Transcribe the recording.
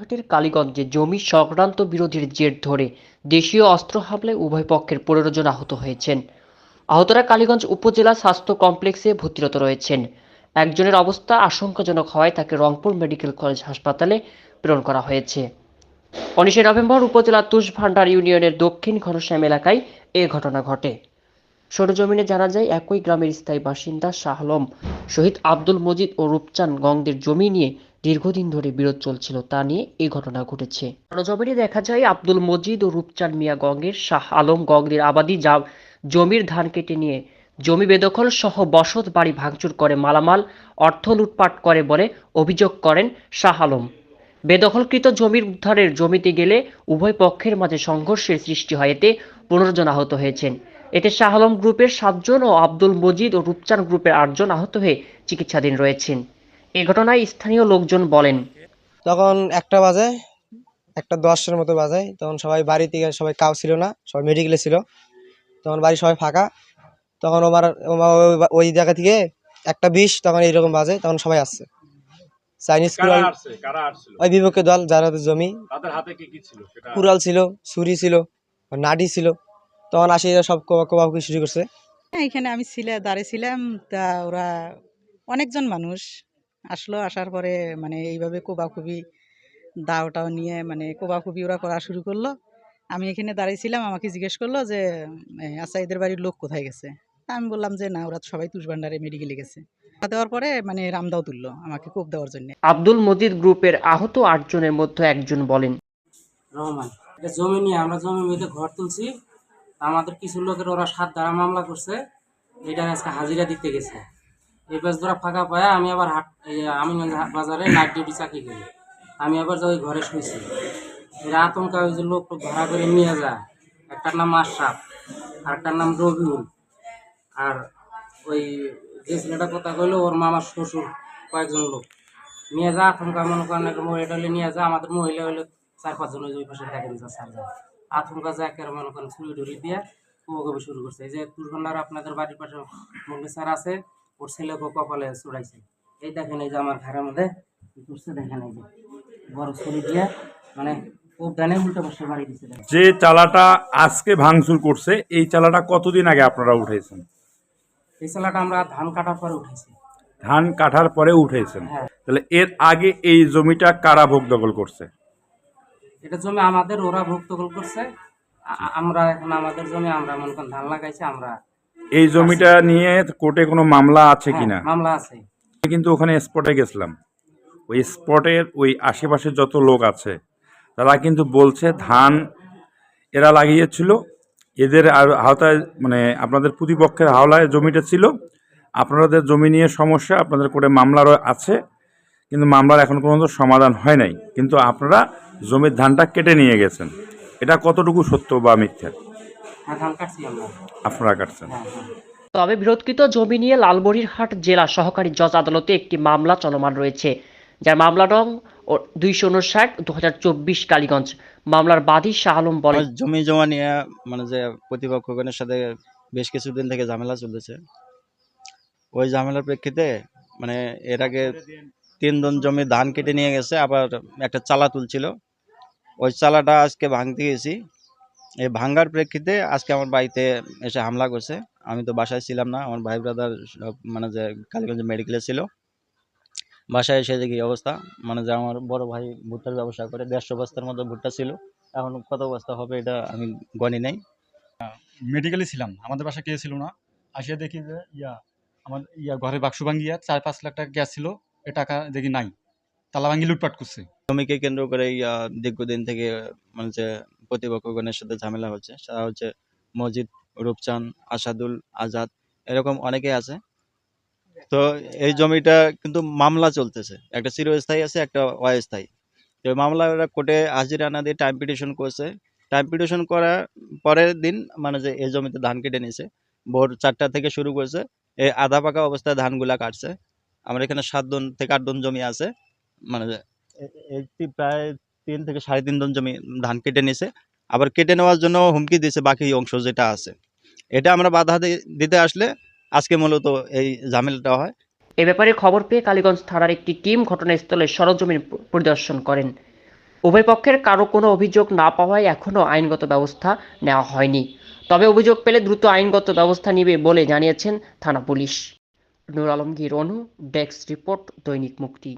লালমনিরহাটের কালীগঞ্জে জমি সংক্রান্ত বিরোধের জের ধরে দেশীয় অস্ত্র হামলায় উভয় পক্ষের পনেরো জন আহত হয়েছেন। আহতরা কালীগঞ্জ উপজেলা স্বাস্থ্য কমপ্লেক্সে ভর্তিরত রয়েছেন। একজনের অবস্থা আশঙ্কাজনক হওয়ায় তাকে রংপুর মেডিকেল কলেজ হাসপাতালে প্রেরণ করা হয়েছে। উনিশে নভেম্বর উপজেলার তুষভান্ডার ইউনিয়নের দক্ষিণ ঘনশ্যাম এলাকায় এ ঘটনা ঘটে। সরজমিনে জানা যায়, একই গ্রামের স্থায়ী বাসিন্দা শাহ আলম, শহীদ আব্দুল মজিদ ও রূপচান গংদের জমি নিয়ে দীর্ঘদিন ধরে বিরোধ চলছিল তা নিয়ে এই ঘটনা ঘটেছে। সরজমিনে দেখা যায় আব্দুল মজিদ ও রূপচাঁদ মিয়া গঙ্গের শাহ আলম গঙ্গের আবাদি যা জমির ধান কেটে নিয়ে জমি বেদখল সহ বসত বাড়ি ভাঙচুর করে মালামাল, অর্থ লুটপাট করে বলে অভিযোগ করেন শাহ আলম। বেদখলকৃত জমির উদ্ধারের জমিতে গেলে উভয় পক্ষের মাঝে সংঘর্ষের সৃষ্টি হয়, এতে পনেরো জন আহত হয়েছেন। এতে শাহ আলম গ্রুপের সাতজন ও আব্দুল মজিদ ও রূপচাঁদ গ্রুপের আটজন আহত হয়ে চিকিৎসাধীন রয়েছেন। এ ঘটনায় স্থানীয় লোকজন বলেন। তখন একটা বাজে একটা দশের মতো বাজে। তখন সবাই বাড়ি থেকে সবাই কাউ ছিল না সবাই মেডিকেলে ছিল। তখন বাড়ি সবাই ফাঁকা। তখন ওমার ওই- জায়গা থেকে একটা বিষ তখন এইরকম বাজে তখন সবাই আসছে। চাইনিজ কারা কুড়াল আসছে? কারা আসছিল? ওই বিপক্ষে দল যারা জমি। হাতে কি কি ছিল? সেটা কুড়াল ছিল ছুরি ছিল নাডি ছিল। তখন আসে এরা সব কোবাকুবি শুরু করছে। হ্যাঁ, এখানে আমি ছিলে দাঁড়িয়েছিলাম তা ওরা অনেকজন মানুষ। আসলো আসার পরে মানে এইভাবে কোবাকুবি দাওটাও নিয়ে মানে কোবাকুবি ওরা করা শুরু করল। আমি এখানে দাঁড়িয়েছিলাম আমাকে জিজ্ঞেস করল যে আচ্ছা এদের বাড়ির লোক কোথায় গেছে? তা আমি বললাম যে না ওরা সবাই তুষভান্ডারে মেডিকেলে গেছে। দেওয়ার পরে মানে রামদাও তুললো আমাকে কোপ দেওয়ার জন্য। আব্দুল মজিদ গ্রুপের আহত আটজনের মধ্যে একজন বলেন রহমান এটা জমি নিয়ে আমরা জমি ঘর তুলছি। আমাদের কিছু লোকের ওরা সাত ধারা মামলা করছে এটা আজকে হাজিরা দিতে গেছে। এই বেশ ধরা ফাঁকা পায় আমি আবার হাট আমি বাজারে নাইট ডিউটি চাকরি করি। আমি আবার যাই ঘরে শুয়েছি এরা আতঙ্কা ওই যে লোক ভাড়া করে নিয়ে যায়। একটার নাম আশরাফ আর একটার নাম রবিউল। আর ওই যে ছেলেটা কথা কইলো, ওর মামার শ্বশুর, কয়েকজন লোক। নিয়ে যা আতঙ্কা, মনে করেন একটা মহিলা হলে নিয়ে যা আমাদের মহিলা হলে চার পাঁচজন ওই ওই পাশে দেখেন যা স্যার যা আতঙ্কা যা একেবারে, মনে করেন ছুরি টুরি দিয়ে কুবকবি শুরু করছে। এই যে তুরভান্ডার আপনাদের বাড়ির পাশে মন্ডি স্যার আছে ওর ছেলেকে কপালে চড়াইছে এই দেখেন এই যে আমার ঘরের মধ্যে করছে দেখেন এই যে বড় ছুরি দিয়ে মানে। যে চালাটা আজকে ভাঙচুর করছে এই চালাটা কতদিন আগে আপনারা উঠেছেন? এই চালাটা আমরা ধান কাটার পরে উঠেছি। ধান কাটার পরে উঠেছেন। হ্যাঁ। তাহলে এর আগে এই জমিটা কারা ভোগ দখল করছে? এটা জমি আমাদের ওরা ভোগ দখল করছে আমরা এখন আমাদের জমি আমরা মনে করেন ধান লাগাইছি আমরা এই জমিটা নিয়ে কোর্টে কোনো মামলা আছে হ্যাঁ, কিনা? মামলা আছে। কিন্তু ওখানে স্পটে গেছিলাম। ওই স্পটের ওই আশেপাশে যত লোক আছে তারা কিন্তু বলছে ধান এরা লাগিয়েছিল। এদের আর আওতায় মানে আপনাদের প্রতিপক্ষের হাওলায় জমিটা ছিল। আপনাদের জমি নিয়ে সমস্যা আপনাদের কোর্টে মামলারও আছে। কিন্তু মামলার এখন পর্যন্ত সমাধান হয় নাই। কিন্তু আপনারা জমির ধানটা কেটে নিয়ে গেছেন। এটা কতটুকু সত্য বা মিথ্যা? হ্যাঁ ধান কাটছি আমরা। আপনারা কাটছেন? হ্যাঁ হ্যাঁ। তবে বিরোধকৃত জমি নিয়ে লালমনিরহাট জেলা সহকারী জজ আদালতে একটি মামলা চলমান রয়েছে যার মামলা রং দুইশো উনষাট দু হাজার চব্বিশ কালীগঞ্জ। মামলার বাদী শাহ আলম বলেন জমি জমা নিয়ে মানে যে প্রতিপক্ষগণের সাথে বেশ কিছুদিন থেকে ঝামেলা চলতেছে। ওই ঝামেলার প্রেক্ষিতে মানে এর আগে তিনজন জমি ধান কেটে নিয়ে গেছে আবার একটা চালা তুলছিল। ওই চালাটা আজকে ভাঙতে গেছি। এই ভাঙ্গার প্রেক্ষিতে আজকে আমার বাড়িতে এসে হামলা করছে। আমি তো বাসায় ছিলাম না আমার ভাই ব্রাদার সব মানে যে কালীগঞ্জ মেডিকেলে ছিল। বাসায় এসে দেখি অবস্থা। মানে যে আমার বড় ভাই ভুট্টার ব্যবসা করে দেড়শো বস্তার মতো ভুট্টা ছিল। এখন কত বস্তা হবে এটা আমি গণি নাই। মেডিকেলে ছিলাম আমাদের বাসা কে ছিল না। আসিয়া দেখি যে ইয়া আমার ইয়া ঘরের বাক্স ভাঙ্গিয়া চার পাঁচ লাখ টাকা গ্যাস ছিল এ টাকা দেখি নাই। তালা ভাঙ্গি লুটপাট করছে। জমিকে কেন্দ্র করে ইয়া দীর্ঘদিন থেকে মানে যে প্রতিপক্ষগণের সাথে ঝামেলা হচ্ছে। সেটা হচ্ছে মজিদ রূপচাঁদ, আসাদুল, আজাদ, এরকম অনেকেই আছে। তো এই জমিটা কিন্তু মামলা চলতেছে। একটা চিরস্থায়ী আছে, একটা অস্থায়ী। তো মামলা ওরা কোর্টে হাজিরা না দিয়ে টাইম পিটিশন করছে। টাইম পিটিশন করার পরের দিন মানে যে এই জমিতে ধান কেটে নিয়েছে ভোর চারটা থেকে শুরু করছে। এই আধা পাকা অবস্থায় ধানগুলা কাটছে। আমার এখানে সাতজন থেকে আট দন জমি আছে। মানে প্রায় তিন থেকে সাড়ে তিন টন জমি ধান কেটে নিয়েছে আবার কেটে নেওয়ার জন্য হুমকি দিয়েছে বাকি অংশ যেটা আছে। এটা আমরা বাধা দিতে আসলে আজকে মূলত এই ঝামেলাটা হয়। এ ব্যাপারে খবর পেয়ে কালীগঞ্জ থানার একটি টিম ঘটনাস্থলে সরজমিন পরিদর্শন করেন। উভয় পক্ষের কারও কোনো অভিযোগ না পাওয়ায় এখনও আইনগত ব্যবস্থা নেওয়া হয়নি। তবে অভিযোগ পেলে দ্রুত আইনগত ব্যবস্থা নেবে বলে জানিয়েছেন থানা police. Nur Alamgir Anu, desk report, Dainik Mukti.